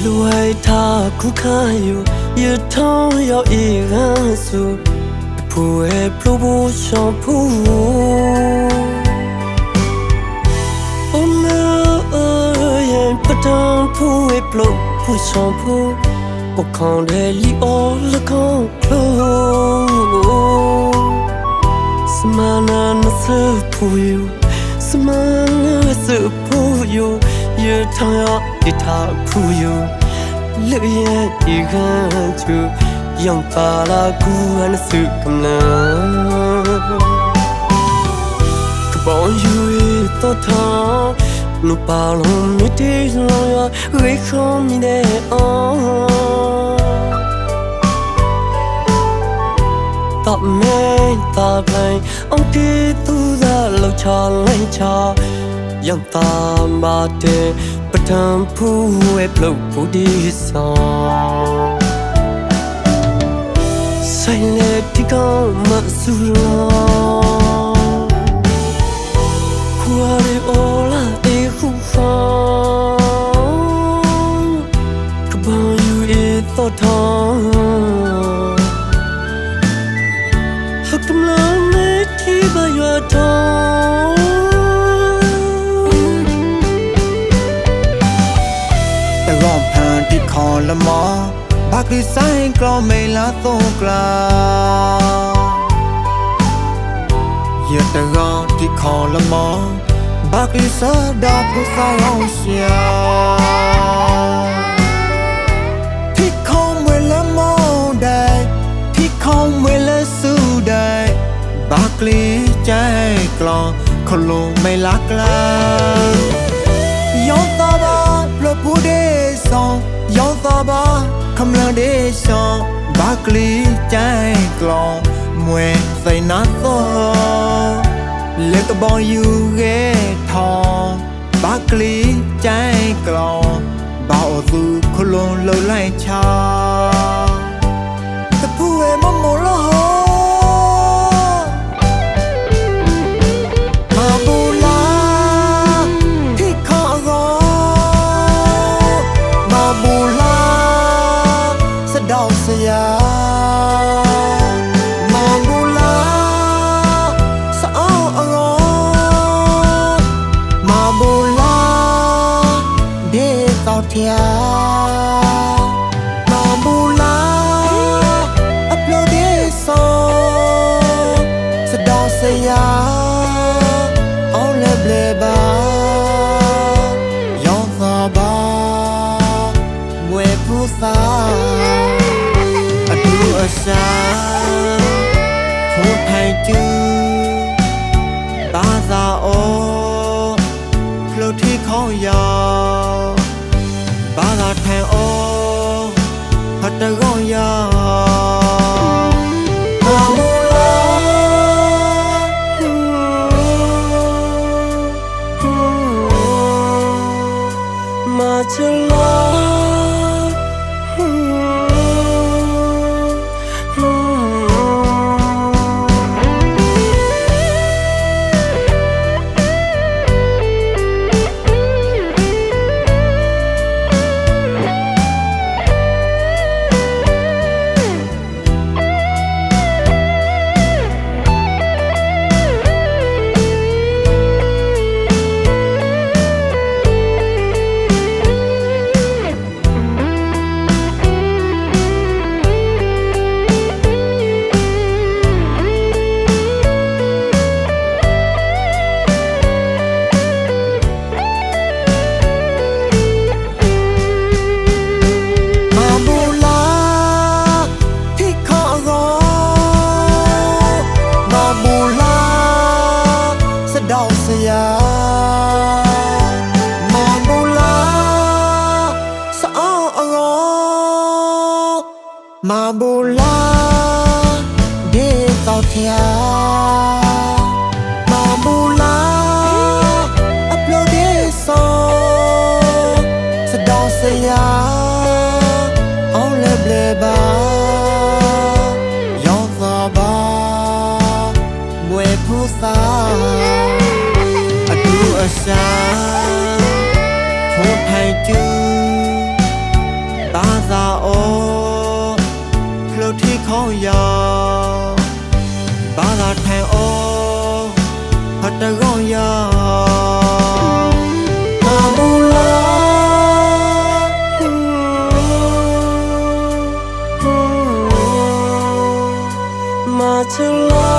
ဒီလိုဝိုက်ထားခုခါယူရထောင်းရောက်ဤကဆူဖူရဲ့ပလိုဘူရှောဖူ Oh no, yeah, but don't pull it blow, push on pull. What can't really all look on close. Samana no so pull you, Samana so pull you. You tell it how pull you. Look at you can to young fella, cool and suit come now. ကပောင်ယူရတော့ထားလူပါလုံးမြစ်တေးလောရရိခုံးမြတဲ့အော်တော့မဲတာပလိုင်းအောင်ကေသူသာလောက်ချလိုက်ချ ရောင်တာမာတဲ့ပထမဖူးဝဲပလို့ဖူဒီဆောင်ဆိုင်လေတီကောင်မဆူလော Cuore ola e hufan Kaban you e thotan Hakam la me ti ba yo tan တ န်တိခေါ်လမောဘာကီဆိုင်ကလောမေလာသုံးကလာရတရောတိခေါ်လမောဘာကီစာဒါပူဆိုင်အောင်ရှာတိခေါ်မွေလမောဒိုင်တိခေါ်မွေလဆူဒိုင်ဘာကလီကြိုင်ကလောခလုံးမေလာကလာယောသဘာပလ បាខំលងទេសងបាក្លីចៃក្លងមួយសៃណាត់ទៅលើកបងយូហ្គេថងបាក្លីចៃក្លងបោទូខលងលលៃឆោ တောက်ထျာမာဘူလာအပလိုဒေဆောစတောက်စရာ on le bleba yon sa ba mwe pu sa a du a sha phu thai chu ba sa o phlo thi khong ya ba hat ta gong 马布拉别到天，马布拉阿布罗的手，是到谁呀？奥勒布勒巴，要咋吧？不会菩萨，阿杜阿香，托派就。 င်းရာဘာသာထိုင်အောင်ဟတ်တကောင်းရာမာချလာ